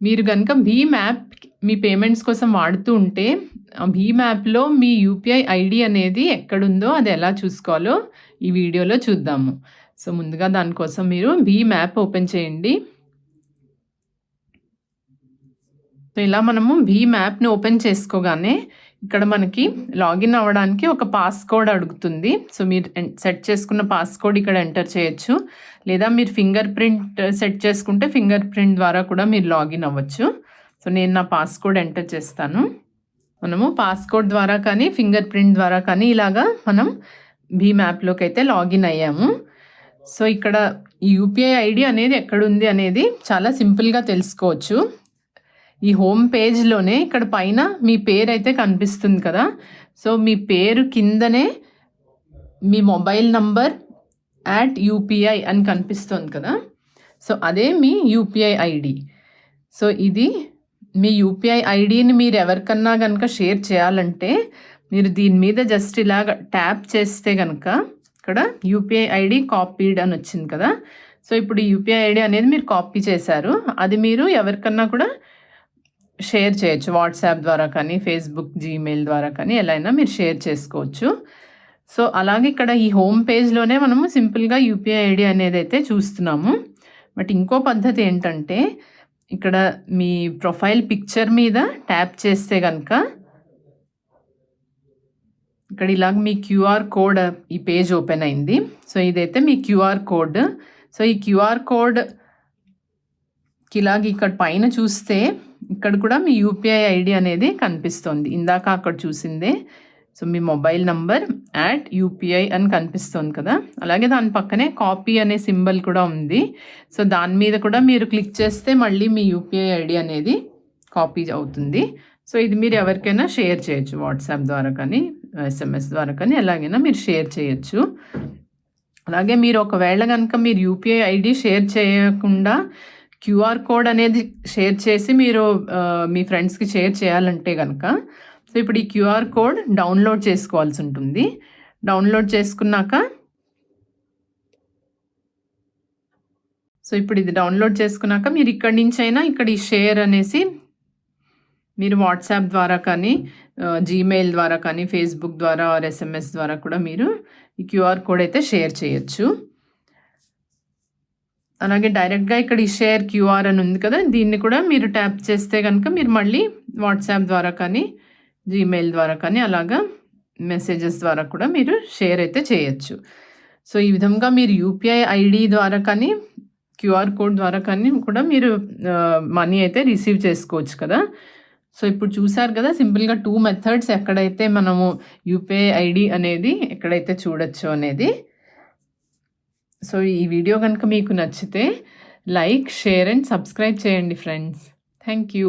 మీరు కనుక భీమ్ యాప్ మీ పేమెంట్స్ కోసం వాడుతూ ఉంటే, ఆ భీమ్ యాప్‌లో మీ యూపీఐ ఐడి అనేది ఎక్కడుందో అది ఎలా చూసుకోవాలో ఈ వీడియోలో చూద్దాము. సో, ముందుగా దానికోసం మీరు భీమ్ యాప్ ఓపెన్ చేయండి. సో, ఇలా మనము భీమ్ యాప్‌ని ఓపెన్ చేసుకోగానే ఇక్కడ మనకి లాగిన్ అవ్వడానికి ఒక పాస్‌కోడ్ అడుగుతుంది. సో, మీరు సెట్ చేసుకున్న పాస్‌కోడ్ ఇక్కడ ఎంటర్ చేయొచ్చు. లేదా మీరు ఫింగర్ ప్రింట్ సెట్ చేసుకుంటే ఫింగర్ ప్రింట్ ద్వారా కూడా మీరు లాగిన్ అవ్వచ్చు. సో, నేను నా పాస్‌కోడ్ ఎంటర్ చేస్తాను. మనము పాస్‌కోడ్ ద్వారా కానీ, ఫింగర్ ప్రింట్ ద్వారా కానీ ఇలాగా మనం భీమ్ యాప్‌లోకైతే లాగిన్ అయ్యాము. సో, ఇక్కడ ఈ యూపీఐ ఐడి అనేది ఎక్కడుంది అనేది చాలా సింపుల్‌గా తెలుసుకోవచ్చు. ఈ హోమ్ పేజ్‌లోనే ఇక్కడ పైన మీ పేరైతే కనిపిస్తుంది కదా! సో, మీ పేరు కిందనే మీ మొబైల్ నంబర్ యాట్ యూపీఐ అని కనిపిస్తుంది కదా! సో, అదే మీ యూపీఐ ఐడి సో, ఇది మీ యూపీఐ ఐడిని మీరు ఎవరికన్నా కనుక షేర్ చేయాలంటే, మీరు దీని మీద జస్ట్ ఇలాగ ట్యాప్ చేస్తే కనుక ఇక్కడ యూపీఐ ఐడి కాపీడ్ అని వచ్చింది కదా! సో, ఇప్పుడు యూపీఐ ఐడి అనేది మీరు కాపీ చేశారు. అది మీరు ఎవరికన్నా కూడా షేర్ చేయొచ్చు. వాట్సాప్ ద్వారా కానీ, ఫేస్‌బుక్, జీమెయిల్ ద్వారా కానీ ఎలా అయినా మీరు షేర్ చేసుకోవచ్చు. సో, అలాగే ఇక్కడ ఈ హోమ్ పేజ్‌లోనే మనము సింపుల్‌గా యూపీఐ ఐడి అనేది అయితే చూస్తున్నాము. బట్ ఇంకో పద్ధతి ఏంటంటే, ఇక్కడ మీ ప్రొఫైల్ పిక్చర్ మీద ట్యాప్ చేస్తే కనుక ఇక్కడ ఇలాగ మీ క్యూఆర్ కోడ్ ఈ పేజ్ ఓపెన్ అయింది. సో, ఇదైతే మీ క్యూఆర్ కోడ్. సో, ఈ క్యూఆర్ కోడ్‌కి ఇలాగ ఇక్కడ పైన చూస్తే ఇక్కడ కూడా మీ యూపీఐ ఐడి అనేది కనిపిస్తోంది. ఇందాక అక్కడ చూసిందే. సో, మీ మొబైల్ నంబర్ యాట్ యూపీఐ అని కనిపిస్తోంది కదా! అలాగే దాని పక్కనే కాపీ అనే సింబల్ కూడా ఉంది. సో, దాని మీద కూడా మీరు క్లిక్ చేస్తే మళ్ళీ మీ యూపీఐ ఐడి అనేది కాపీ అవుతుంది. సో, ఇది మీరు ఎవరికైనా షేర్ చేయొచ్చు. వాట్సాప్ ద్వారా కానీ, ఎస్ఎంఎస్ ద్వారా కానీ ఎలాగైనా మీరు షేర్ చేయొచ్చు. అలాగే మీరు ఒకవేళ కనుక మీరు యూపీఐ ఐడి షేర్ చేయకుండా క్యూఆర్ కోడ్ అనేది షేర్ చేసి మీరు మీ ఫ్రెండ్స్‌కి షేర్ చేయాలంటే కనుక సో, ఇప్పుడు ఈ క్యూఆర్ కోడ్ డౌన్‌లోడ్ చేసుకోవాల్సి ఉంటుంది. డౌన్‌లోడ్ చేసుకున్నాక సో, ఇప్పుడు ఇది డౌన్‌లోడ్ చేసుకున్నాక మీరు ఇక్కడి నుంచైనా ఇక్కడ ఈ షేర్ అనేసి మీరు వాట్సాప్ ద్వారా కానీ, జీమెయిల్ ద్వారా కానీ, ఫేస్‌బుక్ ద్వారా ఆర్ ఎస్ఎంఎస్ ద్వారా కూడా మీరు ఈ క్యూఆర్ కోడ్ అయితే షేర్ చేయొచ్చు. అలాగే డైరెక్ట్‌గా ఇక్కడ ఈ షేర్ క్యూఆర్ అని ఉంది కదా! దీన్ని కూడా మీరు ట్యాప్ చేస్తే కనుక మీరు మళ్ళీ వాట్సాప్ ద్వారా కానీ, జీమెయిల్ ద్వారా కానీ అలాగా మెసేజెస్ ద్వారా కూడా మీరు షేర్ అయితే చేయొచ్చు. సో, ఈ విధంగా మీరు యూపీఐ ఐడి ద్వారా కానీ, క్యూఆర్ కోడ్ ద్వారా కానీ కూడా మీరు మనీ అయితే రిసీవ్ చేసుకోవచ్చు కదా! సో, ఇప్పుడు చూసారు కదా! సింపుల్‌గా టూ మెథడ్స్ ఎక్కడైతే మనము యూపీఐ ఐడి అనేది ఎక్కడైతే చూడొచ్చు అనేది. సో, ఈ వీడియో కనుక మీకు నచ్చితే లైక్, షేర్ అండ్ సబ్స్క్రైబ్ చేయండి ఫ్రెండ్స్. Thank you.